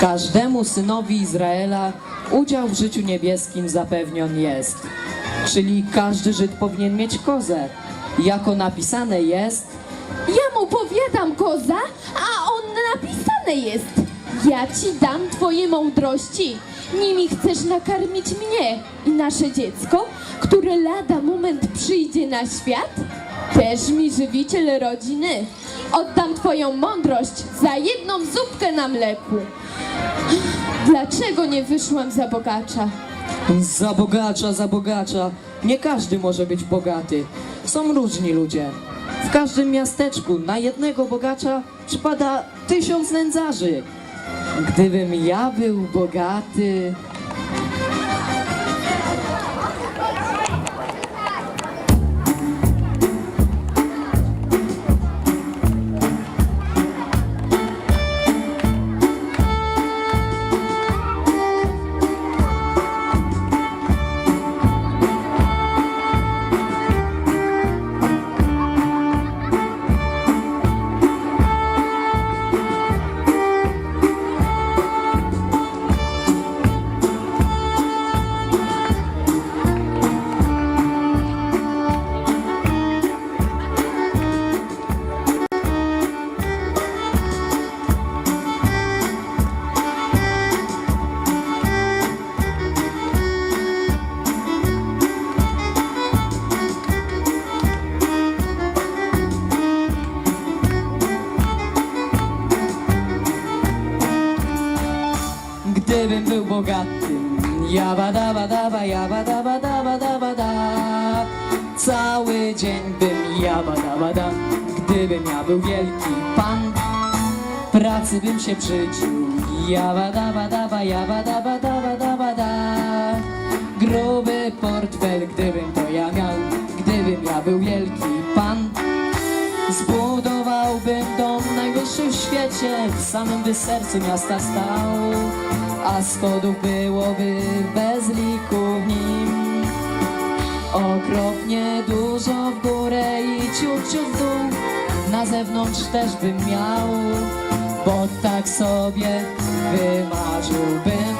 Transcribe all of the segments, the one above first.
Każdemu synowi Izraela udział w życiu niebieskim zapewnion jest. Czyli każdy Żyd powinien mieć kozę. Jako napisane jest, Ja mu powiadam, koza, a on napisane jest. Ja ci dam twoje mądrości. Nimi chcesz nakarmić mnie i nasze dziecko, które lada moment przyjdzie na świat? Też mi żywiciel rodziny. Oddam twoją mądrość za jedną zupkę na mleku. Dlaczego nie wyszłam za bogacza? za bogacza, za bogacza. Nie każdy może być bogaty. Są różni ludzie. W każdym miasteczku na jednego bogacza przypada tysiąc nędzarzy. Gdybym ja był bogaty. Gdybym był bogatym, jabadabadaba, jabadabadabadabada Cały dzień bym jabadabada Gdybym ja był wielki pan Pracy bym się przycił Jabadabadaba, jabadabadabadabada Gruby portfel, gdybym to ja miał. Gdybym ja był wielki pan Zbudowałbym dom najwyższy w świecie. W samym sercu miasta stał A schodów byłoby bez liku w nim. Okropnie dużo w górę i ciut, ciut w dół. Na zewnątrz też bym miał Bo tak sobie wymarzyłbym.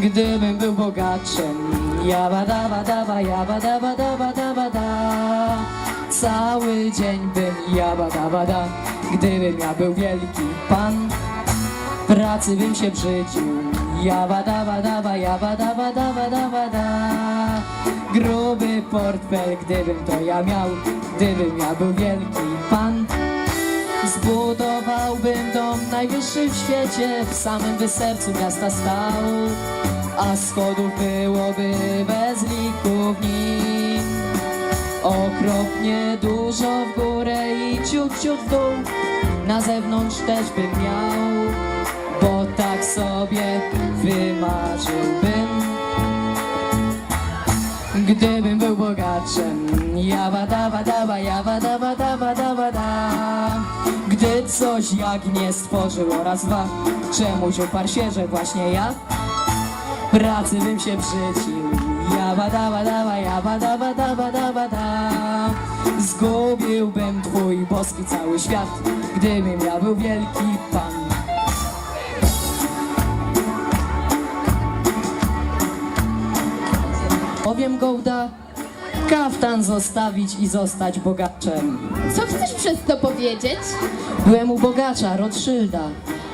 Gdybym był bogaczem Jabadabadaba, jabadabadabadabada Cały dzień bym jabadabada Gdybym ja był wielki pan Pracy bym się brzydził Jabadabadaba, jabadabadabadabada Gruby portfel, gdybym to ja miał Gdybym ja był wielki pan. Zbudowałbym dom najwyższy w świecie W samym by sercu miasta stał. A schodów byłoby bez liku w nim. Okropnie dużo w górę i ciut, ciut w dół. Na zewnątrz też bym miał sobie wymarzyłbym. Gdybym był bogaczem Jabadabadaba, jabadabadabadabada Gdy coś jak nie stworzył oraz dwa Czemuś uparł się, że właśnie ja? Pracy bym się przycił. Jabadabadaba, jabadabadabadabada Zgubiłbym twój boski cały świat Gdybym ja był wielki pan Powiem Gołda, kaftan zostawić i zostać bogaczem. Co chcesz przez to powiedzieć? Byłem u bogacza, Rothschilda.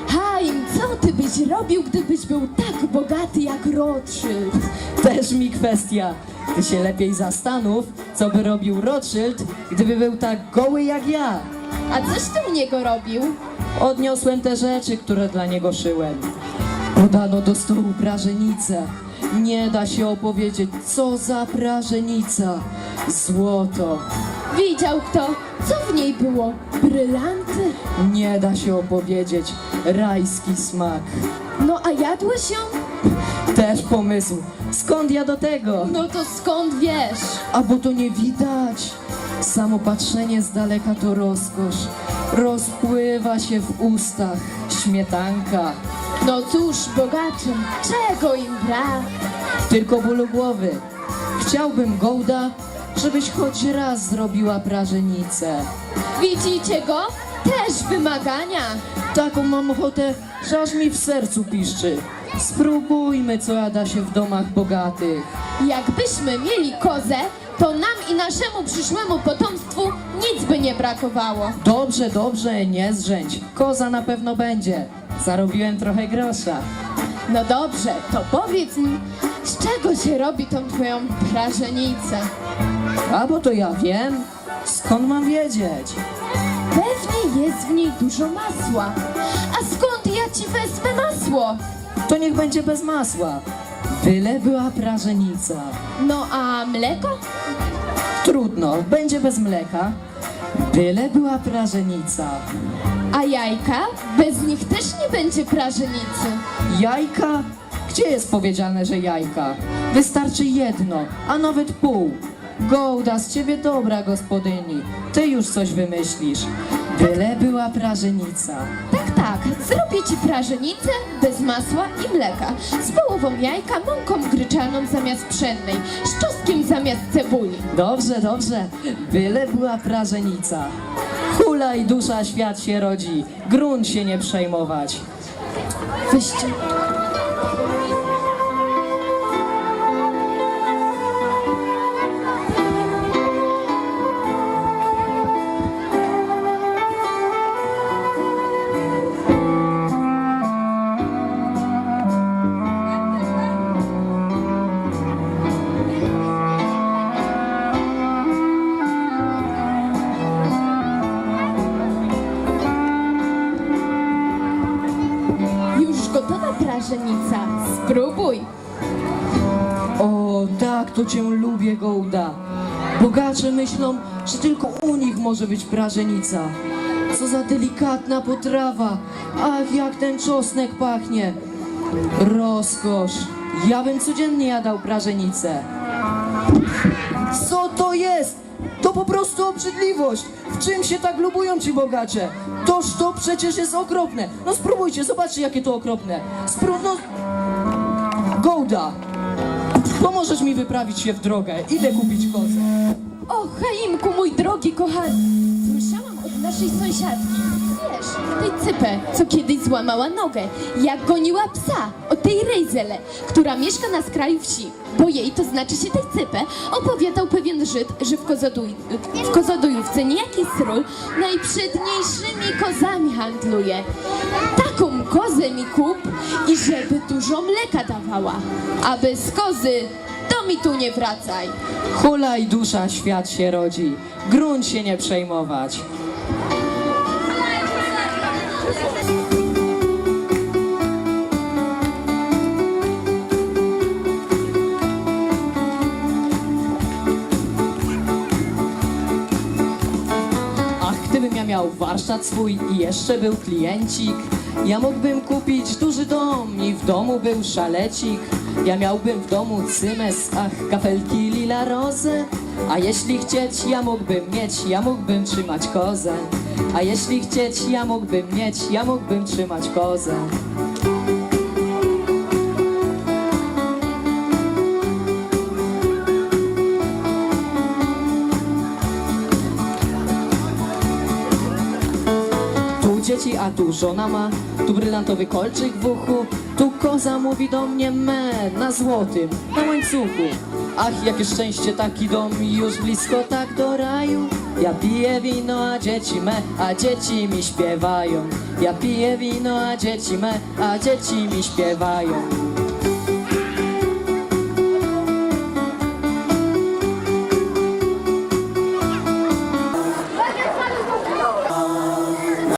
Haim, co ty byś robił, gdybyś był tak bogaty jak Rothschild? Też mi kwestia. Ty się lepiej zastanów, co by robił Rothschild, gdyby był tak goły jak ja. A coś ty u niego robił? Odniosłem te rzeczy, które dla niego szyłem. Podano do stołu prażenicę. Nie da się opowiedzieć, co za prażenica. Złoto. Widział kto? Co w niej było? Brylanty? Nie da się opowiedzieć. Rajski smak. No a jadłeś ją? Też pomysł. Skąd ja do tego? No to skąd wiesz? A bo to nie widać. Samo patrzenie z daleka to rozkosz. Rozpływa się w ustach śmietanka. No cóż, bogaczem, czego im brak? Tylko bólu głowy. Chciałbym, Gołda, żebyś choć raz zrobiła prażenicę. Widzicie go? Też wymagania. taką mam ochotę, że aż mi w sercu piszczy. Spróbujmy, co jada się w domach bogatych. Jakbyśmy mieli kozę, to nam i naszemu przyszłemu potomstwu nic by nie brakowało. Dobrze, dobrze, nie zrzędź. Koza na pewno będzie. Zarobiłem trochę grosza. No dobrze, to powiedz mi, z czego się robi tą twoją prażenicę? A bo to ja wiem. Skąd mam wiedzieć? Pewnie jest w niej dużo masła. A skąd ja ci wezmę masło? To niech będzie bez masła. Byle była prażenica. No a mleko? Trudno, będzie bez mleka. Byle była prażenica. A jajka? Bez nich też nie będzie prażenicy. Jajka? Gdzie jest powiedziane, że jajka? Wystarczy jedno, a nawet pół. Gołda, z ciebie dobra gospodyni. Ty już coś wymyślisz. Byle była prażenica. Tak, zrobię ci prażenicę bez masła i mleka. Z połową jajka, mąką gryczaną zamiast pszennej, z czosnkiem zamiast cebuli. Dobrze, dobrze. Byle była prażenica. Hula i dusza świat się rodzi. Grunt się nie przejmować. Wyście. Spróbuj. O, tak, to cię lubię, Gołda. Bogacze myślą, że tylko u nich może być prażenica. Co za delikatna potrawa. Ach, jak ten czosnek pachnie. Rozkosz. Ja bym codziennie jadał prażenicę. Co to jest? To po prostu obrzydliwość. W czym się tak lubują ci bogacze? Toż to przecież jest okropne. No spróbujcie, zobaczcie jakie to okropne. Spró... No... Gołda, Pomożesz mi wyprawić się w drogę. Idę kupić kozę. O, Chaimku, mój drogi kochany. Słyszałam od naszej sąsiadki. Wiesz, tej cypę, co kiedyś złamała nogę, jak goniła psa, o tej Rejzele, która mieszka na skraju wsi. Bo jej, to znaczy się tej cypę, opowiadał pewien Żyd, że w, kozoduj, w kozodujówce niejaki sról najprzedniejszymi kozami handluje. Taką kozę mi kup i żeby dużo mleka dawała. A bez kozy, to mi tu nie wracaj. Hula i dusza świat się rodzi. Grunt się nie przejmować. Ach, gdybym ja miał warsztat swój i jeszcze był kliencik, ja mógłbym kupić duży dom i w domu był szalecik. Ja miałbym w domu cymes, ach, kafelki lila rozę. A jeśli chcieć, ja mógłbym mieć, ja mógłbym trzymać kozę. A jeśli chcieć, ja mógłbym mieć, ja mógłbym trzymać kozę. Tu dzieci, a tu żona ma, tu brylantowy kolczyk w uchu, tu koza mówi do mnie me, na złotym, na łańcuchu. Ach, jakie szczęście taki dom, już blisko tak do raju. Ja piję wino, a dzieci me, a dzieci mi śpiewają. Ja piję wino, a dzieci me, a dzieci mi śpiewają.